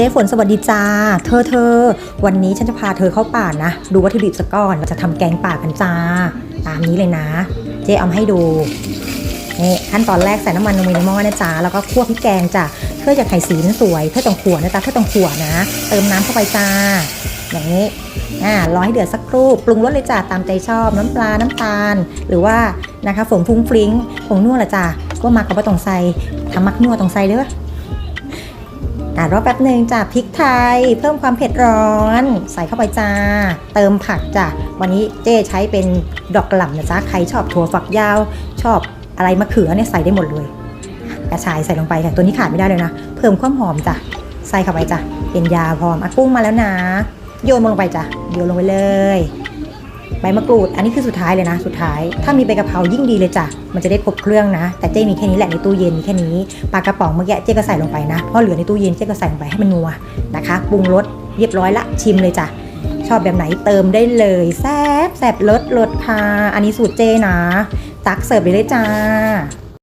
จ๊ฝนสวัสดีจ้า เธอเธอ วันนี้ฉันจะพาเธอเข้าป่านะ ดูวัตถุดิบสักก้อนเราจะทำแกงป่ากันจ้า ตามนี้เลยนะ เจ๊เอามาให้ดูนี่ขั้นตอนแรกใส่น้ำมันลงไปในหม้อนะจ๊ะแล้วก็คั่วพริกแกงจ้ะเธออยากไข่สีนสวยเธอต้องขัวนะจ๊ะเธอต้องขัวนะ เติมน้ำเข้าไปจ้า อย่างนี้อ่ารอให้เดือดสักครู่ปรุงรสเลยจ้ะตามใจชอบน้ำปลาน้ำตาล หรือว่านะคะฝงฟุ้งฟริ้งผงนัวละจ้ะก็มักกับว่าต้องใส่ทำมักนัวต้องใส่เด้อ อะรอแป๊บหนึ่งจ้ะพริกไทย เพิ่มความเผ็ดร้อน ใส่เข้าไปจ้า เติมผักจ้ะวันนี้เจ๊ใช้เป็นดอกกระหล่ำนะจ๊ะใครชอบถั่วฝักยาว ชอบอะไรมะเขือเนี่ยใส่ได้หมดเลย กระชายใส่ลงไปค่ะตัวนี้ขาดไม่ได้เลยนะ เพิ่มความหอมจ้ะใส่เข้าไปจ้ะเป็นยาพร้อมอะกุ้งมาแล้วนะ โยนมันลงไปจ้ะโยนลงไปเลย ใบมะกรูด อันนี้คือสุดท้ายเลยนะ สุดท้าย ถ้ามีใบกะเพรายิ่งดีเลยจ้ะ มันจะได้ครบเครื่องนะ แต่เจ๊มีแค่นี้แหละในตู้เย็นมีแค่นี้ ปลากระป๋องเมื่อกี้เจ๊ก็ใส่ลงไปนะ เพราะเหลือในตู้เย็นเจ๊ก็ใส่ลงไปให้มันนัวนะคะ ปรุงรสเรียบร้อยละ ชิมเลยจ้ะ ชอบแบบไหนเติมได้เลย แซ่บแซ่บรสรสค่ะ อันนี้สูตรเจ๊นะ ตักเสิร์ฟไปเลยจ้า